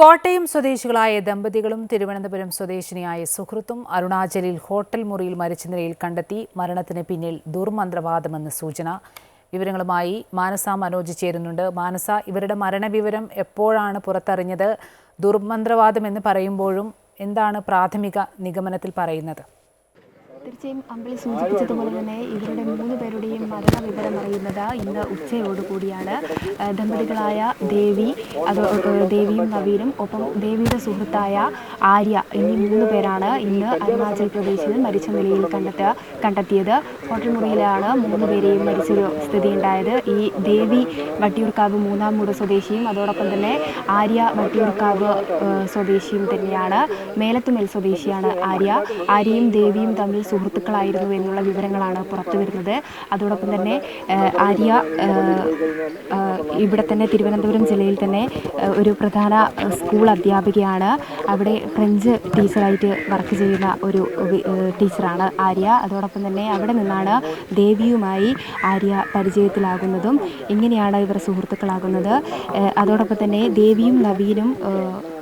കോട്ടയം സ്വദേശികളായ ദമ്പതികളും തിരുവനന്തപുരം സ്വദേശിനിയായ സുഹൃത്തും അരുണാചലിൽ ഹോട്ടൽ മുറിയിൽ മരിച്ച നിലയിൽ കണ്ടെത്തി മരണത്തിന് പിന്നിൽ ദുർമന്ത്രവാദമെന്ന് സൂചന. വിവരങ്ങളുമായി മാനസ മനോജ് ചേരുന്നുണ്ട്. മാനസ ഇവരുടെ മരണവിവരം എപ്പോഴാണ് പുറത്തറിഞ്ഞത്? ദുർമന്ത്രവാദം എന്ന് പറയുമ്പോഴും എന്താണ് പ്രാഥമിക നിഗമനത്തിൽ പറയുന്നത്? തീർച്ചയായും അമ്പിളി സൂചിപ്പിച്ചതുപോലെ തന്നെ ഇവരുടെ മൂന്ന് പേരുടെയും മരണ വിവരം അറിയുന്നത് ഇന്ന് ഉച്ചയോടുകൂടിയാണ് ദമ്പതികളായ ദേവി അത് ദേവിയും നവീനും ഒപ്പം ദേവിയുടെ സുഹൃത്തായ ആര്യ എന്നീ മൂന്ന് പേരാണ് ഇന്ന് അരുണാചൽ പ്രദേശിൽ മരിച്ച നിലയിൽ കണ്ടെത്തുക കണ്ടെത്തിയത്. ഹോട്ടൽ മുറിയിലാണ് മൂന്ന് പേരെയും മരിച്ചൊരു സ്ഥിതി ഉണ്ടായത്. ഈ ദേവി വട്ടിയൂർക്കാവ് മൂന്നാം മൂട് സ്വദേശിയും അതോടൊപ്പം തന്നെ ആര്യ വട്ടിയൂർക്കാവ് സ്വദേശിയും തന്നെയാണ്. മേലത്തുമേൽ സ്വദേശിയാണ് ആര്യ. ആര്യയും ദേവിയും തമ്മിൽ സുഹൃത്തുക്കളായിരുന്നു എന്നുള്ള വിവരങ്ങളാണ് പുറത്തു വരുന്നത്. അതോടൊപ്പം തന്നെ ആര്യ ഇവിടെ തന്നെ തിരുവനന്തപുരം ജില്ലയിൽ തന്നെ ഒരു പ്രധാന സ്കൂൾ അധ്യാപികയാണ്. അവിടെ ഫ്രഞ്ച് ടീച്ചറായിട്ട് വർക്ക് ചെയ്യുന്ന ഒരു ടീച്ചറാണ് ആര്യ. അതോടൊപ്പം തന്നെ അവിടെ നിന്നാണ് ദേവിയുമായി ആര്യ പരിചയത്തിലാകുന്നതും ഇങ്ങനെയാണ് ഇവർ സുഹൃത്തുക്കളാകുന്നത്. അതോടൊപ്പം തന്നെ ദേവിയും നവീനും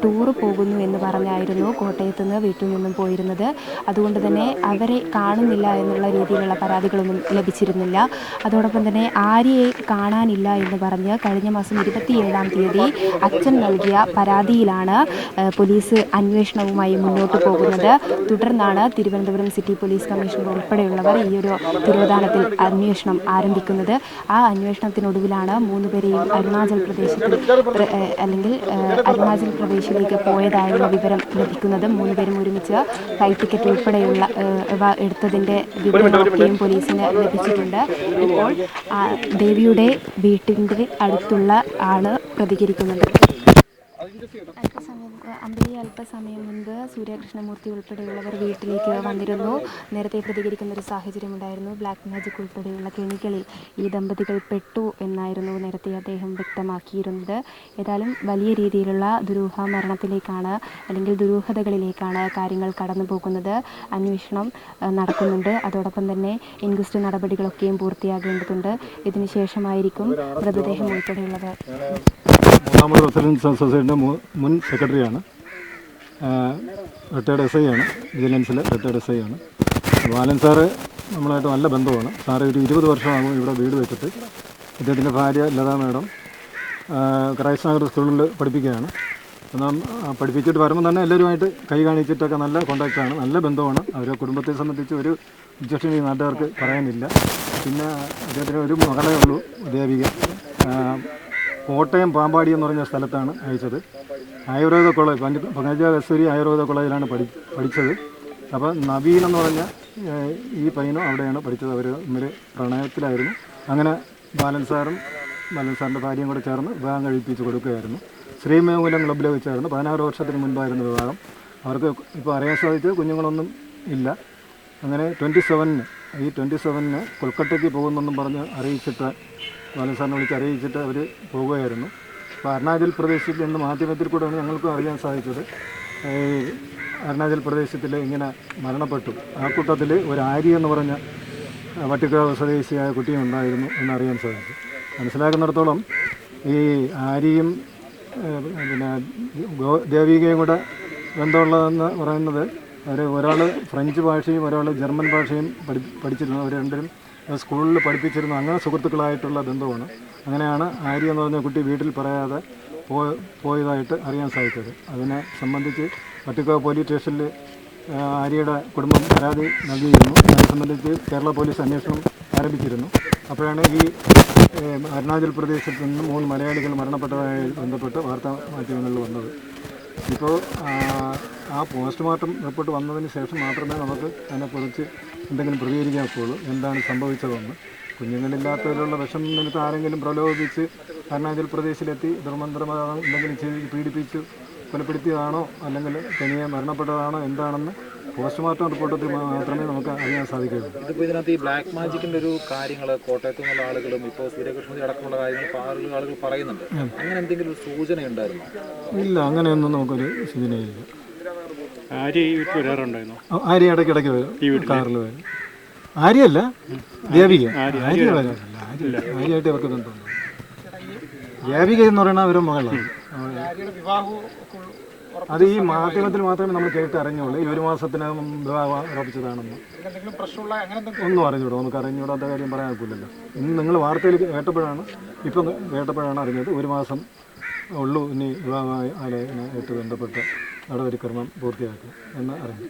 ടൂറ് പോകുന്നു എന്ന് പറഞ്ഞായിരുന്നു കോട്ടയത്ത് നിന്ന് വീട്ടിൽ നിന്നും പോയിരുന്നത്. അതുകൊണ്ട് തന്നെ അവരെ കാണുന്നില്ല എന്നുള്ള രീതിയിലുള്ള പരാതികളൊന്നും ലഭിച്ചിരുന്നില്ല. അതോടൊപ്പം തന്നെ ആര്യയെ കാണാനില്ല എന്ന് പറഞ്ഞ് കഴിഞ്ഞ മാസം ഇരുപത്തിയേഴാം തീയതി അച്ഛൻ നൽകിയ പരാതിയിലാണ് പോലീസ് അന്വേഷണവുമായി മുന്നോട്ട് പോകുന്നത്. തുടർന്നാണ് തിരുവനന്തപുരം സിറ്റി പോലീസ് കമ്മീഷണർ ഉൾപ്പെടെയുള്ളവർ ഈ ഒരു തിരോധാനത്തിൽ അന്വേഷണം ആരംഭിക്കുന്നത്. ആ അന്വേഷണത്തിനൊടുവിലാണ് മൂന്നുപേരെയും അരുണാചൽ പ്രദേശത്തിൽ അല്ലെങ്കിൽ അരുണാചൽ അരുണാചൽ പ്രദേശിലേക്ക് പോയതായുള്ള വിവരം ലഭിക്കുന്നത്. മൂന്നുപേരും ഒരുമിച്ച് ഫ്ലൈറ്റ് ടിക്കറ്റ് ഉൾപ്പെടെയുള്ള എടുത്തതിന്റെ വിവരങ്ങളൊക്കെയും പോലീസിന് ലഭിച്ചിട്ടുണ്ട്. ഇപ്പോൾ ദേവിയുടെ വീട്ടിന്റെ അടുത്തുള്ള ആൾ പ്രതികരിക്കുന്നുണ്ട്. അമ്പലി അല്പസമയം മുൻപ് സൂര്യകൃഷ്ണമൂർത്തി ഉൾപ്പെടെയുള്ളവർ വീട്ടിലേക്ക് വന്നിരുന്നു. നേരത്തെ പ്രതികരിക്കുന്ന ഒരു സാഹചര്യം ഉണ്ടായിരുന്നു ബ്ലാക്ക് മാജിക് ഉൾപ്പെടെയുള്ള കെണികളിൽ ഈ ദമ്പതികൾ പെട്ടു എന്നായിരുന്നു നേരത്തെ അദ്ദേഹം വ്യക്തമാക്കിയിരുന്നത്. ഏതായാലും വലിയ രീതിയിലുള്ള ദുരൂഹ മരണത്തിലേക്കാണ് അല്ലെങ്കിൽ ദുരൂഹതകളിലേക്കാണ് കാര്യങ്ങൾ കടന്നു പോകുന്നത് അന്വേഷണം നടക്കുന്നുണ്ട്. അതോടൊപ്പം തന്നെ ഇൻക്വസ്റ്റ് നടപടികളൊക്കെയും പൂർത്തിയാകേണ്ടതുണ്ട്. ഇതിനുശേഷമായിരിക്കും മൃതദേഹം ഉൾപ്പെടെയുള്ളവർ മൂന്നാമത് റെസിഡൻസ് അസോസിയേഷന്റെ മുൻ സെക്രട്ടറിയാണ്. റിട്ടയർഡ് എസ് ഐ ആണ്. വിജിലൻസിലെ റിട്ടയർഡ് എസ് ഐ ആണ്. ബാലൻ സാറ് നമ്മളായിട്ട് നല്ല ബന്ധമാണ്. സാറ് ഒരു ഇരുപത് വർഷമാകും ഇവിടെ വീട് വെച്ചിട്ട്. ഇദ്ദേഹത്തിന്റെ ഭാര്യ ലതാ മാഡം ക്രൈസ്റ്റ് നഗർ സ്കൂളിൽ പഠിപ്പിക്കുകയാണ്. എന്നാൽ പഠിപ്പിച്ചിട്ട് വരുമ്പോൾ തന്നെ എല്ലാവരുമായിട്ട് കൈ കാണിച്ചിട്ടൊക്കെ നല്ല കോണ്ടാക്റ്റാണ് നല്ല ബന്ധമാണ്. അവരെ കുടുംബത്തെ സംബന്ധിച്ച് ഒരു ഒബ്ജക്ഷൻ ഈ നാട്ടുകാർക്ക് പറയാനില്ല. പിന്നെ അദ്ദേഹത്തിന് ഒരു മകളേ ഉള്ളൂ ദേവിക കോട്ടയം പാമ്പാടി എന്ന് പറഞ്ഞ സ്ഥലത്താണ് അയച്ചത്. ആയുർവേദ കോളേജ് പഞ്ച പങ്കജ കസ്തൂരി ആയുർവേദ കോളേജിലാണ് പഠി പഠിച്ചത്. അപ്പോൾ നവീൻ എന്ന് പറഞ്ഞ ഈ പയ്യനും അവിടെയാണ് പഠിച്ചത്. അവർ ഇന്നലെ പ്രണയത്തിലായിരുന്നു. അങ്ങനെ ബാലൻ സാറും ബാലൻ സാറിന്റെ ഭാര്യയും കൂടെ ചേർന്ന് വിവാഹം കഴിപ്പിച്ച് കൊടുക്കുകയായിരുന്നു. ശ്രീമേമൂലം ക്ലബ്ബിൽ വെച്ചായിരുന്നു. പതിനാറ് വർഷത്തിന് മുൻപായിരുന്നു വിവാഹം. അവർക്ക് ഇപ്പോൾ അറിയാൻ സാധിച്ചത് കുഞ്ഞുങ്ങളൊന്നും ഇല്ല. അങ്ങനെ ട്വന്റി സെവനിന് ഈ ട്വന്റി സെവനിന് കൊൽക്കട്ടയ്ക്ക് പോകുന്നെന്നും പറഞ്ഞ് അറിയിച്ചിട്ട് ബാലൻ സാറിനെ വിളിച്ച് അറിയിച്ചിട്ട് അവർ പോവുകയായിരുന്നു അപ്പോൾ അരുണാചൽ പ്രദേശിൽ നിന്ന് മാധ്യമത്തിൽ കൂടെയാണ് ഞങ്ങൾക്കും അറിയാൻ സാധിച്ചത്. അരുണാചൽ പ്രദേശത്തിൽ ഇങ്ങനെ മരണപ്പെട്ടു. ആ കൂട്ടത്തിൽ ഒരു ആര്യ എന്ന് പറഞ്ഞ വട്ടിക്കാവ് സ്വദേശിയായ കുട്ടിയും ഉണ്ടായിരുന്നു എന്നറിയാൻ സാധിച്ചു. മനസ്സിലാക്കുന്നിടത്തോളം ഈ ആര്യയും പിന്നെ ഗോ- ദേവികയും കൂടെ ബന്ധമുള്ളതെന്ന് പറയുന്നത് അവർ ഒരാൾ ഫ്രഞ്ച് ഭാഷയും ഒരാൾ ജർമ്മൻ ഭാഷയും പഠി പഠിച്ചിരുന്നു അവർ രണ്ടും സ്കൂളിൽ പഠിപ്പിച്ചിരുന്ന അങ്ങനെ സുഹൃത്തുക്കളായിട്ടുള്ള ബന്ധമാണ്. അങ്ങനെയാണ് ആര്യ എന്ന് പറഞ്ഞ കുട്ടി വീട്ടിൽ പറയാതെ പോയതായിട്ട് അറിയാൻ സാധിച്ചത്. അതിനെ സംബന്ധിച്ച് വട്ടിക്കോ പോലീസ് സ്റ്റേഷനിൽ ആര്യയുടെ കുടുംബം പരാതി നൽകിയിരുന്നു. അതിനെ സംബന്ധിച്ച് കേരള പോലീസ് അന്വേഷണം ആരംഭിച്ചിരുന്നു. അപ്പോഴാണ് ഈ അരുണാചൽ പ്രദേശത്ത് നിന്ന് മൂന്ന് മലയാളികൾ മരണപ്പെട്ടതായി ബന്ധപ്പെട്ട് വാർത്താ മാധ്യമങ്ങളിൽ വന്നത്. ഇപ്പോൾ ആ പോസ്റ്റ്മോർട്ടം റിപ്പോർട്ട് വന്നതിന് ശേഷം മാത്രമേ നമുക്ക് അതിനെക്കുറിച്ച് എന്തെങ്കിലും പ്രതികരിക്കാൻ ഒക്കുള്ളൂ എന്താണ് സംഭവിച്ചതെന്ന്. കുഞ്ഞുങ്ങളില്ലാത്തതിലുള്ള വിഷം നിമിത്തം ആരെങ്കിലും പ്രലോഭിപ്പിച്ച് അരുണാചൽ പ്രദേശിലെത്തി ദുർമന്ത്രമാണോ എന്തെങ്കിലും ചെയ്ത് പീഡിപ്പിച്ചു കൊലപ്പെടുത്തിയതാണോ? അല്ലെങ്കിൽ തനിയെ മരണപ്പെട്ടതാണോ? എന്താണെന്ന് പോസ്റ്റ്മോർട്ടം റിപ്പോർട്ടിൽ മാത്രമേ നമുക്ക് അറിയാൻ സാധിക്കുകയുള്ളൂ. ഇതിപ്പോൾ ഇതിനകത്ത് ഈ ബ്ലാക്ക് മാജിക്കിന്റെ ഒരു കാര്യങ്ങൾ കോട്ടയത്തു നിന്നുള്ള ആളുകളും ഇപ്പോൾ സൂര്യകൃഷ്ണൻ അടക്കമുള്ള കാര്യങ്ങൾ ആളുകൾ ആളുകൾ പറയുന്നുണ്ട്. അങ്ങനെ എന്തെങ്കിലും ഒരു സൂചന ഉണ്ടായിരുന്നോ? ഇല്ല അങ്ങനെയൊന്നും നമുക്കൊരു സൂചനയില്ല. ആര്യ ഈ വീട്ടിൽ വരാറുണ്ടായിരുന്നു? ആര്യ ഇടയ്ക്കിടയ്ക്ക് വരും. കാറിൽ വരും. ആര്യല്ല ദേവിക. ആര്യ വരാറില്ല. ആര്യ ആര്യയായിട്ട് ഇവർക്ക് ബന്ധമുണ്ട് ദേവിക എന്ന് പറയുന്ന അവരുടെ മകളാണ്. വിവാഹവും ഒക്കെ ഉറ- അത് ഈ മാധ്യമത്തിൽ മാത്രമേ നമ്മൾ കേട്ട് അറിഞ്ഞുള്ളൂ. ഈ ഒരു മാസത്തിനകം വിവാഹം ഉറപ്പിച്ചതാണെന്ന്. ഒന്നും അറിഞ്ഞൂടാ. നമുക്ക് അറിഞ്ഞൂടാത്ത കാര്യം പറയാൻ പറ്റില്ലല്ലോ ഇന്ന് നിങ്ങൾ വാർത്തയിൽ കേട്ടപ്പോഴാണ് ഇപ്പം കേട്ടപ്പോഴാണ് അറിഞ്ഞത് ഒരു മാസം ഉള്ളൂ ഇനി വിവാഹ ആലോചനയായിട്ട് ബന്ധപ്പെട്ട് നടപടിക്രമം പൂർത്തിയാക്കും എന്ന് അറിഞ്ഞു.